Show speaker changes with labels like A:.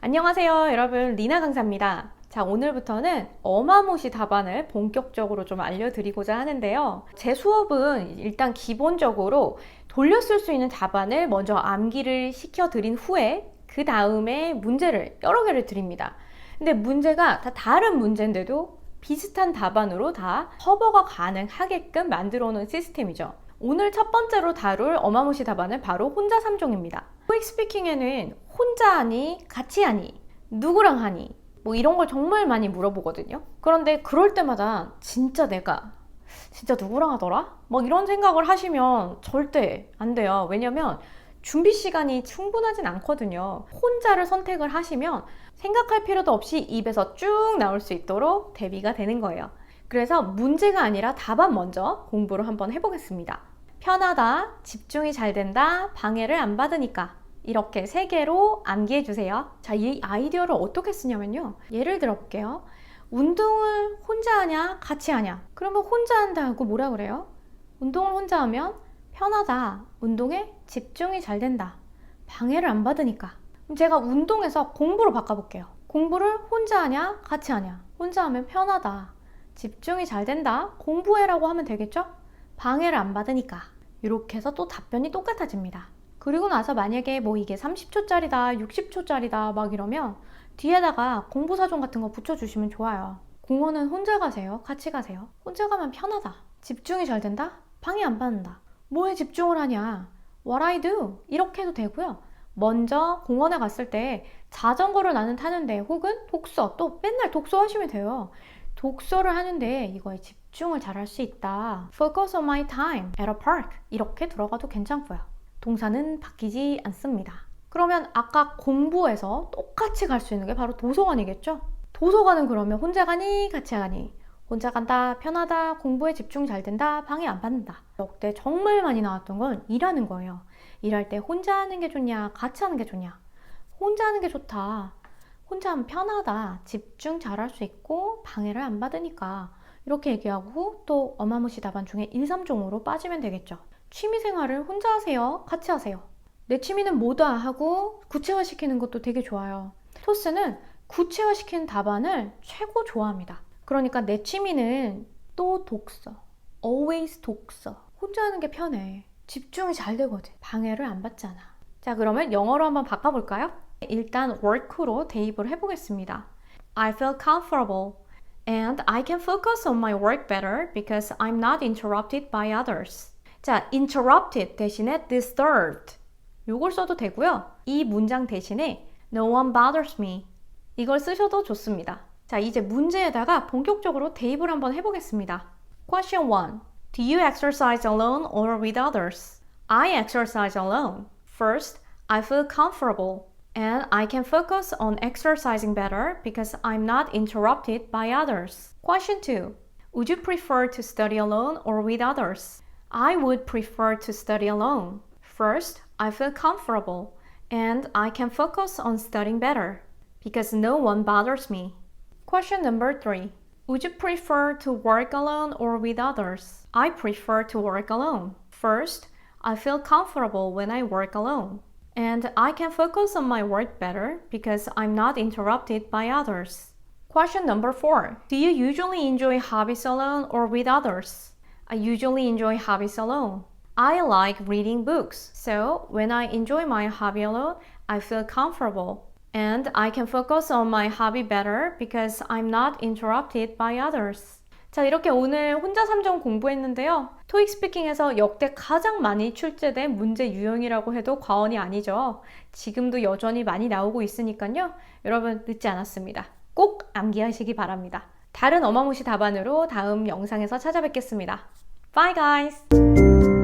A: 안녕하세요, 여러분. 리나 강사입니다. 자, 오늘부터는 어마무시 답안을 본격적으로 좀 알려드리고자 하는데요. 제 수업은 일단 기본적으로 돌렸을 수 있는 답안을 먼저 암기를 시켜 드린 후에 그 다음에 문제를 여러 개를 드립니다. 근데 문제가 다 다른 문제인데도 비슷한 답안으로 다 커버가 가능하게끔 만들어 놓은 시스템이죠. 오늘 첫 번째로 다룰 어마무시 답안은 바로 혼자 3종입니다. 토익 스피킹에는 혼자 하니, 같이 하니, 누구랑 하니, 뭐 이런 걸 정말 많이 물어보거든요. 그런데 그럴 때마다 진짜 내가 진짜 누구랑 하더라? 뭐 이런 생각을 하시면 절대 안 돼요. 왜냐면 준비 시간이 충분하진 않거든요. 혼자를 선택을 하시면 생각할 필요도 없이 입에서 쭉 나올 수 있도록 대비가 되는 거예요. 그래서 문제가 아니라 답안 먼저 공부를 한번 해보겠습니다. 편하다, 집중이 잘 된다, 방해를 안 받으니까. 이렇게 세 개로 암기해 주세요. 자, 이 아이디어를 어떻게 쓰냐면요. 예를 들어 볼게요. 운동을 혼자 하냐, 같이 하냐? 그러면 혼자 한다 하고 뭐라 그래요? 운동을 혼자 하면 편하다. 운동에 집중이 잘 된다. 방해를 안 받으니까. 그럼 제가 운동에서 공부로 바꿔볼게요. 공부를 혼자 하냐, 같이 하냐? 혼자 하면 편하다. 집중이 잘 된다. 공부해라고 하면 되겠죠? 방해를 안 받으니까. 이렇게 해서 또 답변이 똑같아집니다. 그리고 나서 만약에 뭐 이게 30초짜리다, 60초짜리다 막 이러면 뒤에다가 공부사전 같은 거 붙여주시면 좋아요. 공원은 혼자 가세요? 같이 가세요? 혼자 가면 편하다. 집중이 잘 된다? 방해 안 받는다. 뭐에 집중을 하냐? What I do? 이렇게 해도 되고요. 먼저 공원에 갔을 때 자전거를 나는 타는데 혹은 독서 또 맨날 독서 하시면 돼요. 독서를 하는데 이거에 집중을 잘 할 수 있다. Focus on my time at a park. 이렇게 들어가도 괜찮고요. 동사는 바뀌지 않습니다. 그러면 아까 공부에서 똑같이 갈 수 있는 게 바로 도서관이겠죠? 도서관은 그러면 혼자 가니 같이 가니? 혼자 간다, 편하다, 공부에 집중 잘 된다, 방해 안 받는다. 역대 정말 많이 나왔던 건 일하는 거예요. 일할 때 혼자 하는 게 좋냐, 같이 하는 게 좋냐? 혼자 하는 게 좋다. 혼자 하면 편하다. 집중 잘 할 수 있고 방해를 안 받으니까. 이렇게 얘기하고 또 어마무시 답안 중에 1, 3종으로 빠지면 되겠죠. 취미 생활을 혼자 하세요? 같이 하세요? 내 취미는 뭐다 하고 구체화시키는 것도 되게 좋아요. 토스는 구체화시키는 답안을 최고 좋아합니다. 그러니까 내 취미는 또 독서. always 독서. 혼자 하는 게 편해. 집중이 잘 되거든. 방해를 안 받잖아. 자, 그러면 영어로 한번 바꿔볼까요? 일단 work로 대입을 해보겠습니다. I feel comfortable and I can focus on my work better because I'm not interrupted by others. 자, interrupted 대신에 disturbed. 요걸 써도 되고요. 이 문장 대신에 no one bothers me. 이걸 쓰셔도 좋습니다. 자, 이제 문제에다가 본격적으로 대입을 한번 해보겠습니다. Question 1. Do you exercise alone or with others? I exercise alone. First, I feel comfortable and I can focus on exercising better because I'm not interrupted by others. Question 2. Would you prefer to study alone or with others? I would prefer to study alone. First, I feel comfortable and I can focus on studying better because no one bothers me. Question number 3. Would you prefer to work alone or with others? I prefer to work alone. First, I feel comfortable when I work alone. And I can focus on my work better because I'm not interrupted by others. Question number 4. Do you usually enjoy hobbies alone or with others? I usually enjoy hobbies alone. I like reading books, so when I enjoy my hobby alone, I feel comfortable. And I can focus on my hobby better because I'm not interrupted by others. 자, 이렇게 오늘 혼자 3종 공부했는데요. 토익 스피킹에서 역대 가장 많이 출제된 문제 유형이라고 해도 과언이 아니죠. 지금도 여전히 많이 나오고 있으니까요. 여러분 늦지 않았습니다. 꼭 암기하시기 바랍니다. 다른 어마무시 답안으로 다음 영상에서 찾아뵙겠습니다. Bye guys!